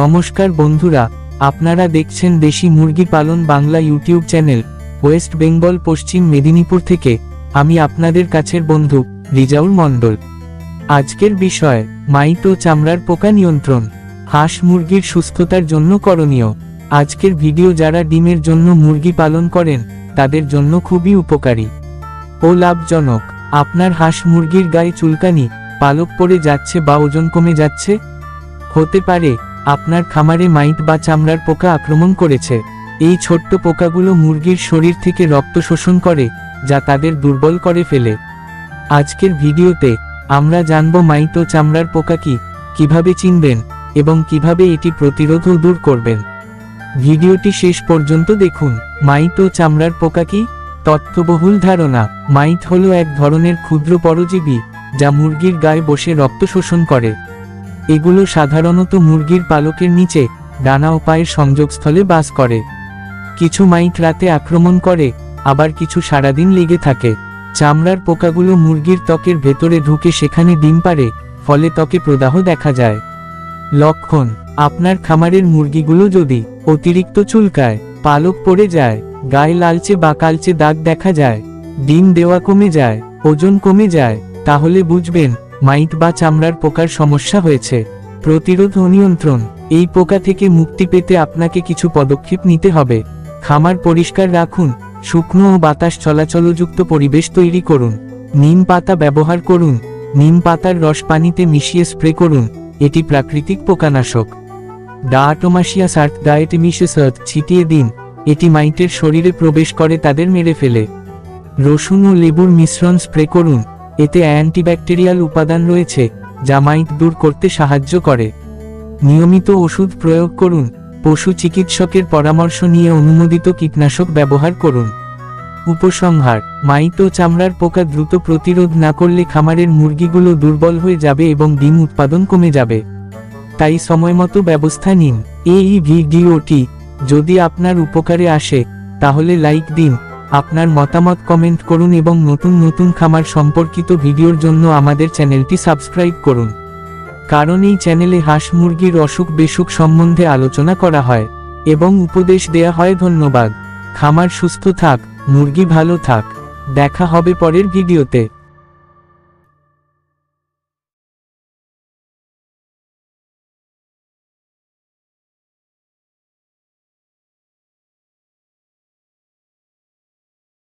নমস্কার বন্ধুরা, আপনারা দেখছেন দেশি মুরগি পালন Bangla YouTube channel, West Bengal, পশ্চিম মেদিনীপুর থেকে, আমি আপনাদের কাছের বন্ধু, রিজাউল মণ্ডল। আজকের বিষয়, মাইট চামড়ার পোকা নিয়ন্ত্রণ, হাঁস মুরগির সুস্থতার জন্য করণীয়। আজকের ভিডিও যারা ডিমের জন্য মুরগি পালন করেন, তাদের জন্য খুবই উপকারী। ও লাভজনক, আপনার হাঁস মুরগির গায়ে চুলকানি, পালক পড়ে যাচ্ছে বা ওজন কমে যাচ্ছে? হতে পারে আপনার খামারে মাইট বা চামড়ার পোকা আক্রমণ করেছে। এই ছোট্ট পোকাগুলো মুরগির শরীর থেকে রক্ত শোষণ করে, যা তাদের দুর্বল করে ফেলে। আজকের ভিডিওতে আমরা জানব মাইট ও চামড়ার পোকা কি, কীভাবে চিনবেন, এবং কীভাবে এটি প্রতিরোধ দূর করবেন। ভিডিওটি শেষ পর্যন্ত দেখুন, মাইট ও চামড়ার পোকা কি? তথ্যবহুল ধারণা, মাইট হলো এক ধরনের ক্ষুদ্র পরজীবী, যা মুরগির গায়ে বসে রক্ত শোষণ করে। এগুলো সাধারণত মুরগির পালকের নিচে, ডানা ও পায়ের সংযোগস্থলে বাস করে। কিছু মাইট রাতে আক্রমণ করে, আবার কিছু সারাদিন লেগে থাকে। চামড়ার পোকাগুলো মুরগির ত্বকের ভেতরে ঢুকে সেখানে ডিম পারে ফলে ত্বকে প্রদাহ দেখা যায়। লক্ষণ, আপনার খামারের মুরগিগুলো যদি অতিরিক্ত চুলকায়, পালক পড়ে যায়, গায়ে লালচে বা কালচে দাগ দেখা যায়, ডিম দেওয়া কমে যায়, ওজন কমে যায়, তাহলে বুঝবেন মাইট বা চামড়ার পোকার সমস্যা হয়েছে। প্রতিরোধ ও নিয়ন্ত্রণ, এই পোকা থেকে মুক্তি পেতে আপনাকে কিছু পদক্ষেপ নিতে হবে। খামার পরিষ্কার রাখুন, শুকনো ও বাতাস চলাচলযুক্ত পরিবেশ তৈরি করুন। নিম পাতা ব্যবহার করুন, নিম পাতার রস পানিতে মিশিয়ে স্প্রে করুন, এটি প্রাকৃতিক পোকানাশক। ডায়াটোমাসিয়া সার্ট ডায়েটেমিসিয়াস ছিটিয়ে দিন, এটি মাইটের শরীরে প্রবেশ করে তাদের মেরে ফেলে। রসুন ও লেবুর মিশ্রণ স্প্রে করুন এতে অ্যান্টিব্যাকটেরিয়াল উপাদান রয়েছে, যা মাইট দূর করতে সাহায্য করে। নিয়মিত ওষুধ প্রয়োগ করুন, পশু চিকিৎসকের পরামর্শ নিয়ে অনুমোদিত কীটনাশক ব্যবহার করুন। উপসংহার, মাইট ও চামড়ার পোকা দ্রুত প্রতিরোধ না করলে খামারের মুরগিগুলো দুর্বল হয়ে যাবে এবং ডিম উৎপাদন কমে যাবে। তাই সময়মতো ব্যবস্থা নিন। এই ভিডিওটি যদি আপনার উপকারে আসে, তাহলে লাইক দিন। আপনার মতামত কমেন্ট করুন এবং নতুন নতুন খামার সম্পর্কিত ভিডিওর জন্য আমাদের চ্যানেলটি সাবস্ক্রাইব করুন। কারণ এই চ্যানেলে হাঁস মুরগির অসুখ বেসুখ সম্বন্ধে আলোচনা করা হয় এবং উপদেশ দেয়া হয় ধন্যবাদ। খামার সুস্থ থাক, মুরগি ভালো থাক। দেখা হবে পরের ভিডিওতে।